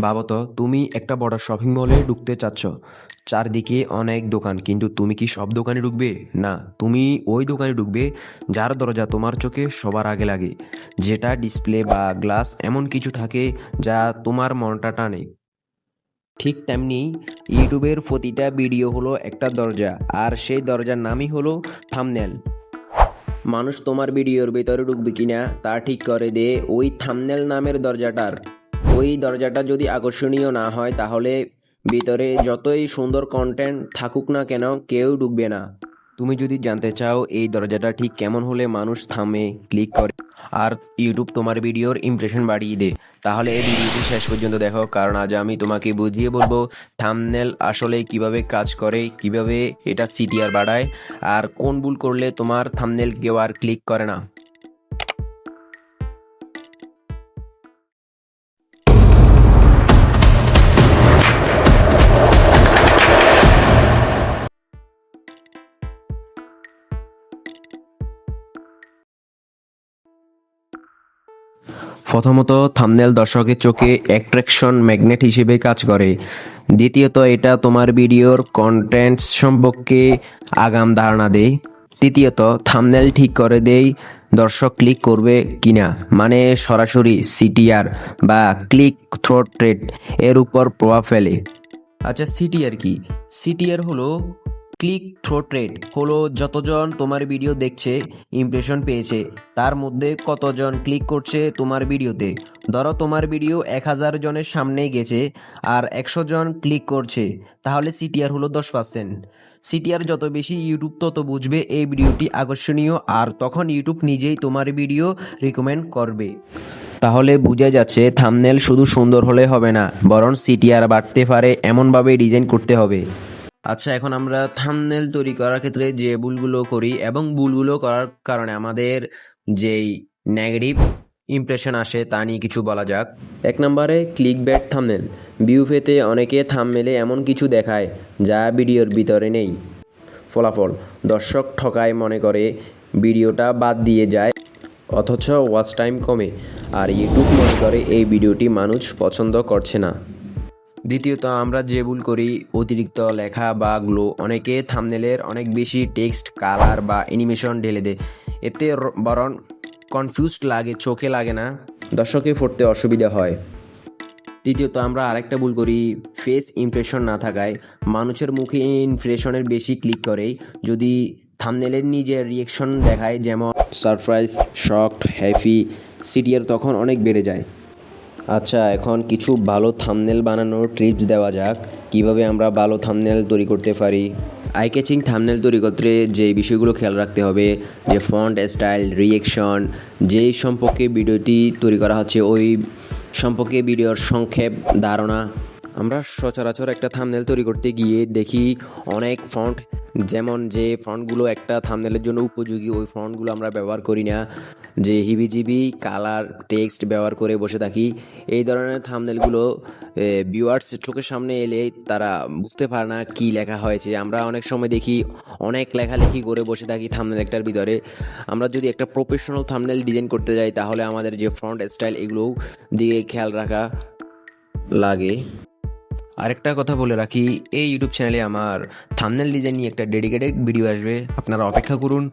ভাবো তো তুমি একটা বড় শপিং মলে ঢুকতে চাচ্ছ। চারদিকে অনেক দোকান, কিন্তু তুমি কি সব দোকানে ঢুকবে? না, তুমি ওই দোকানে ঢুকবে যার দরজা তোমার চোখে সবার আগে লাগে। যেটা ডিসপ্লে বা গ্লাস এমন কিছু থাকে যা তোমার মনটা টানে। ঠিক তেমনি ইউটিউবের প্রতিটা ভিডিও হলো একটা দরজা, আর সেই দরজার নামই হলো থামনেল মানুষ তোমার ভিডিওর ভেতরে ঢুকবে কিনা তা ঠিক করে দে, ওই থামনেল নামের দরজাটার। ওই দরজাটা যদি আকর্ষণীয় না হয়, তাহলে ভিতরে যতই সুন্দর কন্টেন্ট থাকুক না কেন, কেউ ঢুকবে না। তুমি যদি জানতে চাও এই দরজাটা ঠিক কেমন হলে মানুষ থামে, ক্লিক করে, আর ইউটিউব তোমার ভিডিওর ইমপ্রেশন বাড়িয়ে দে, তাহলে এই ভিডিওটি শেষ পর্যন্ত দেখো, কারণ আজ আমি তোমাকে বুঝিয়ে বলব থামনেল আসলে কীভাবে কাজ করে, কীভাবে এটা সিটিআর বাড়ায়, আর কোন ভুল করলে তোমার থামনেল কেউ আর ক্লিক করে না। প্রথমত থামনেল দর্শকের চোখে অ্যাট্রাকশন ম্যাগনেট হিসেবে কাজ করে। দ্বিতীয়ত, এটা তোমার ভিডিওর কন্টেন্ট সম্পর্কে আগাম ধারণা দেয়। তৃতীয়ত থামনেল ঠিক করে দেয় দর্শক ক্লিক করবে কিনা মানে সরাসরি সিটিআর বা ক্লিক থ্রোট রেট এর উপর প্রভাব ফেলে। আচ্ছা সিটিআর কি? সিটিআর হলো ক্লিক থ্রোট রেট হলো যতজন তোমার ভিডিও দেখছে ইমপ্রেশন পেয়েছে। তার মধ্যে কতজন ক্লিক করছে তোমার ভিডিওতে ধরো তোমার ভিডিও এক হাজার জনের সামনে গেছে আর একশো জন ক্লিক করছে, তাহলে সিটিআর হলো দশ পার্সেন্ট সিটিআর যত বেশি ইউটিউব তত বুঝবে এই ভিডিওটি আকর্ষণীয় আর তখন ইউটিউব নিজেই তোমার ভিডিও রিকমেন্ড করবে। তাহলে বোঝা যাচ্ছে থামনেল শুধু সুন্দর হলে হবে না, বরং সিটিআর বাড়তে পারে, এমনভাবে ডিজাইন করতে হবে। আচ্ছা এখন আমরা থামনেল তৈরি করার ক্ষেত্রে যে ভুলগুলো করি এবং ভুলগুলো করার কারণে আমাদের যেই নেগেটিভ ইমপ্রেশন আসে তা নিয়ে কিছু বলা যাক। এক নম্বরে ক্লিক ব্যাট থামনেল ভিউ পেতে অনেকে থামনেলে এমন কিছু দেখায় যা ভিডিওর ভিতরে নেই। ফলাফল, দর্শক ঠকায় মনে করে ভিডিওটা বাদ দিয়ে যায়, অথচ ওয়াচ টাইম কমে, আর ইউটিউব মনে করে এই ভিডিওটি মানুষ পছন্দ করছে না। দ্বিতীয়ত, আমরা যে ভুল করি, অতিরিক্ত লেখা বা গ্লো, অনেকে থামনেলের অনেক বেশি টেক্সট কালার বা অ্যানিমেশন ঢেলে দেয়। এতে বরং কনফিউজড লাগে, চোখে লাগে না, দর্শকে পড়তে অসুবিধা হয়। তৃতীয়ত, আমরা আরেকটা ভুল করি ফেস ইমপ্রেশন না থাকায়, মানুষের মুখে ইমপ্রেশনের বেশি ক্লিক করে। যদি থামনেলের নিজের রিয়েকশন দেখায়, যেমন সারপ্রাইজ শকড হ্যাপি সিটিআর তখন অনেক বেড়ে যায়। আচ্ছা এখন কিছু ভালো থামনেল বানানোর টিপস দেওয়া যাক। কীভাবে আমরা ভালো থামনেল তৈরি করতে পারি? আই ক্যাচিং থামনেল তৈরি করতে যে বিষয়গুলো খেয়াল রাখতে হবে, যে ফন্ট স্টাইল রিয়েকশন যেই সম্পর্কে ভিডিওটি তৈরি করা হচ্ছে, ওই সম্পর্কে ভিডিওর সংক্ষেপ ধারণা। আমরা সচরাচর একটা থামনেল তৈরি করতে গিয়ে দেখি অনেক ফন্ট যেমন যে ফন্টগুলো একটা থামনেলের জন্য উপযোগী, ওই ফন্টগুলো আমরা ব্যবহার করি না। যে হিবিজিবি, কালার, টেক্সট ব্যবহার করে বসে থাকি। এই ধরনের থামনেলগুলো ভিউয়ার্স চোখের সামনে এলে তারা বুঝতে পারে না কি লেখা হয়েছে। আমরা অনেক সময় দেখি অনেক লেখালেখি করে বসে থাকি থামনেল একটার ভিতরে। আমরা যদি একটা প্রফেশনাল থামনেল ডিজাইন করতে যাই, তাহলে আমাদের যে ফ্রন্ট স্টাইল এগুলোও দিকে খেয়াল রাখা লাগে। আরেকটা কথা বলে রাখি, এই ইউটিউব চ্যানেলে আমার থামনেল ডিজাইন নিয়ে একটা ডেডিকেটেড ভিডিও আসবে। আপনারা অপেক্ষা করুন,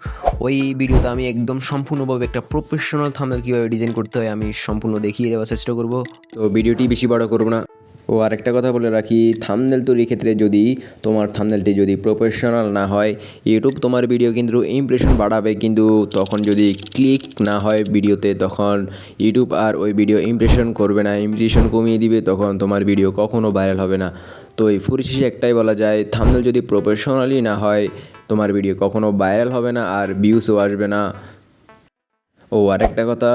ওই ভিডিওতে আমি একদম সম্পূর্ণভাবে একটা প্রফেশনাল থামনেল কীভাবে ডিজাইন করতে হয় আমি সম্পূর্ণ দেখিয়ে দেওয়ার চেষ্টা করব। তো ভিডিওটি বেশি বড় করব না। ও আরেকটা কথা বলে রাখি থামনেল তৈরির ক্ষেত্রে যদি তোমার থামনেলটি যদি প্রফেশনাল না হয় ইউটিউব তোমার ভিডিও কিন্তু ইমপ্রেশন বাড়াবে কিন্তু তখন যদি ক্লিক না হয় ভিডিওতে তখন ইউটিউব আর ওই ভিডিও ইমপ্রেশন করবে না ইমপ্রেশন কমিয়ে দিবে তখন তোমার ভিডিও কখনো ভাইরাল হবে না। তো এই পরিশেষে একটাই বলা যায় থামনেল যদি প্রফেশনালি না হয়, তোমার ভিডিও কখনো ভাইরাল হবে না আর ভিউসও আসবে না। ও আরেকটা কথা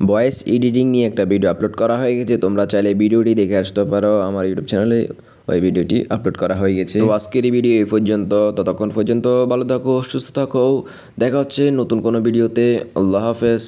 ভয়েস এডিটিং নিয়ে একটা ভিডিও আপলোড করা হয়ে গেছে। তোমরা চাইলে ভিডিওটি দেখে আসতে পারো আমার ইউটিউব চ্যানেলে ওই ভিডিওটি আপলোড করা হয়ে গেছে। তো আজকের এই ভিডিও এই পর্যন্ত। ততক্ষণ পর্যন্ত ভালো থাকো, সুস্থ থাকো। দেখা হচ্ছে নতুন কোনো ভিডিওতে আল্লাহ হাফেজ।